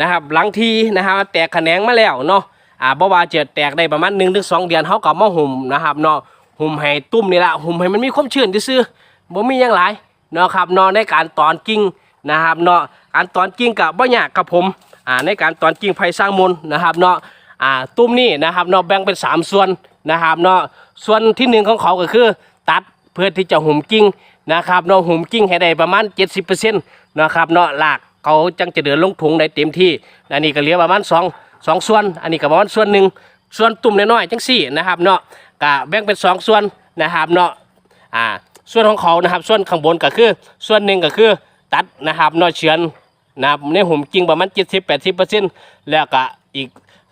นะครับหลังทีนะครับแตกแขนงมาแล้วเนาะอ่าบ่ว่าเจะแตกได้ประมาณ1-2ถึงสองเดือนเฮาก็มาหุ่มนะครับเนาะหุ่มให้ตุ้มนี่ละหุ่มให้มันมีความชื้นซื่อบ่มีหยังหลายเนาะครับเนาะในการตอนกิ่งนะครับเนาะการตอนกิ่งก็บ่ยากครับผมอ่าในการตอนกิ่งไผ่สร้างมูลนะครับเนาะอ่าตุ้มนี่นะครับเนาะแบ่งเป็นสามส่วนนะครับเนาะส่วนที่หนึ่งของเขาก็คือ ตัดเพื่อที่จะหุ่มกิ่งนะครับเนาะหุ่มกิ่งให้ได้ประมาณ 70%นะครับเนาะหลาก เขาจังจะเดินลงถุงได้เต็มที่ อันนี้ก็เหลือประมาณ2 2ส่วน อันนี้ก็ประมาณส่วนหนึ่งส่วนตุ่มน้อยๆจังสี่นะครับเนาะก็แบ่งเป็น2ส่วนนะครับเนาะอ่าส่วนของเขานะครับ ส่วนข้างบนก็คือ ส่วนหนึ่งก็คือตัดนะครับเนาะเฉือนนะครับในหุ่มกิ่งประมาณ70-80%แปแล้วก็อีก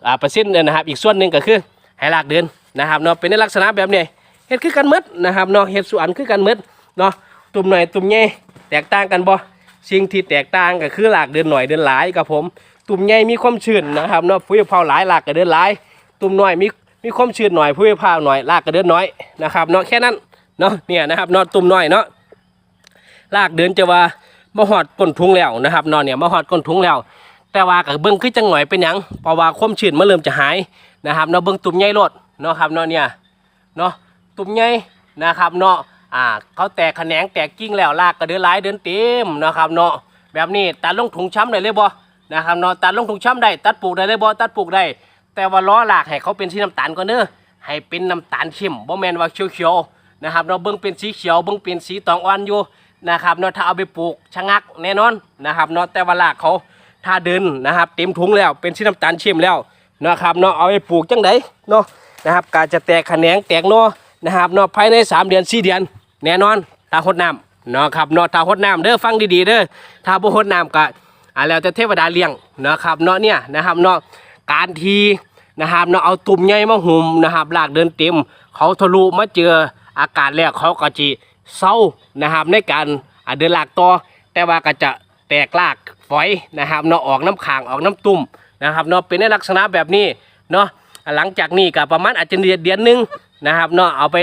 อ่าเปอร์เซ็นต์นี่ยนะครับ อีกส่วนหนึ่งก็คือให้ลากเดินนะครับเนาะเป็นในลักษณะแบบนี้เฮ็ดคือกันหมดนะครับเนาะเฮ็ดสวนคือกันหมดเนาะตุ่มหน่อยตุ่มใหญ่แตกต่างกันบ่ สิ่งที่แตกต่างก็คือหลากเดินหน่อยเดินหลายกับผม ตุ่มใหญ่มีความชื้นนะครับเนาะฟุ้ยเผาหลายหลากก็เดินหลาย ตุ่มน้อยมีมีความชื้นหน่อยฟุ้ยเผาหน่อยหลากก็เดินน้อยนะครับเนาะแค่นั้นเนาะเนี่ยนะครับเนาะตุ่มน้อยเนาะหลากเดินจะว่ามาหอดก้นทุงแล้วนะครับเนาะเนี่ยมาหอดก้นทุงแล้ว แต่ว่าก็เบิ่งคือจังหน่อยเป็นยังเพราะว่าความชื้นมันเริ่มจะหายนะครับเนาะเบิ่งตุ่มใหญ่ลดเนาะครับเนาะเนี่ยเนาะตุ่มใหญ่นะครับเนาะ อ่าเขาแตกแขนงแตกกิ่งแล้วลากก็เดินหลายเดินเต็มนะครับเนาะแบบนี้ตัดลงถุงช้ำได้เลยบ่นะครับเนาะตัดลงถุงช้ำได้ตัดปลูกได้เลยบ่ตัดปลูกได้ แต่ว่าล้อลากให้เขาเป็นสีน้ำตาลก่อนเด้อให้เป็นน้ำตาลเข้มบ่แมนว่าเขียวๆนะครับเนาะเบิ่งเป็นสีเขียวเบิ่งเป็นสีตองอ่อนอยู่นะครับเนาะถ้าเอาไปปลูกชะงักแน่นอนนะครับเนาะแต่ว่าลากเขาถ้าเดินนะครับเต็มถุงแล้วเป็นสีน้ำตาลเข้มแล้วนะครับเนาะเอาไปปลูกจังไดเนาะนะครับการจะแตกแขนงแตกหนอนะครับเนอภายใน 3 เดือน4เดือน แน่นอนถ้าหดน้ำเนาะครับเนาะถ้าหดน้ำเด้อฟังดีๆเด้อถ้าบ่หดน้ำก็อ่าแล้วแต่เทวดาเลี้ยงนะครับเนาะเนี่ยนะครับเนาะการทีนะครับเนาะเอาตุ่มใหญ่มาหุ่มนะครับลากเดินเต็ม เขาทะลุมาเจออากาศแล้วเขาก็จีเศร้านะครับในการอ่าเดินลากต่อแต่ว่าก็จะแตกลากฝอยนะครับเนาะออกน้ำขางออกน้ำตุ่มนะครับเนาะเป็นในลักษณะแบบนี้เนาะหลังจากนี้ก็ประมาณอาจจะเดือนเดือนหนึงนะครับเนาะเอาไป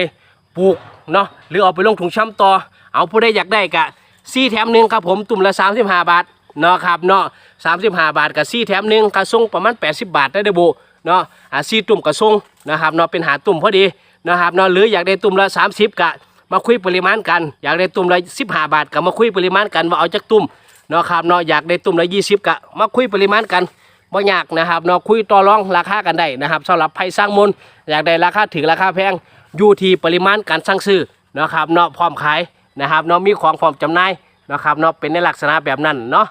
ปลูก เนาะหรือเอาไปลงถุงช้ำต่อ เอาผู้ใดอยากได้กะซี่แถมหนึ่งครับผมตุ่มละ 35 บาทเนาะครับเนาะ35 บาทกับซี่แถมหนึ่งกระส่งประมาณ 80 บาทได้เด้อบุเนาะอ่าซี่ตุ่มกระส่งนะครับเนาะเป็นหาตุ่มพอดีนะครับเนาะหรืออยากได้ตุ่มละ 30 กะมาคุยปริมาณกัน อยากได้ตุ่มละ15 บาทก็มาคุยปริมาณกันว่าเอาจักตุ่มเนาะครับเนาะอยากได้ตุ่มละ 20 กะมาคุยปริมาณกันบ่ยากนะครับเนาะคุยต่อรองราคากันได้นะครับสำหรับไผ่สร้างมูลอยากได้ราคาถึงราคาแพง อยู่ที่ปริมาณการสั่งซื้อนะครับเนาะพร้อมขายนะครับเนาะมีของพร้อมจำหน่ายนะครับเนาะเป็นในลักษณะแบบนั้นเนาะ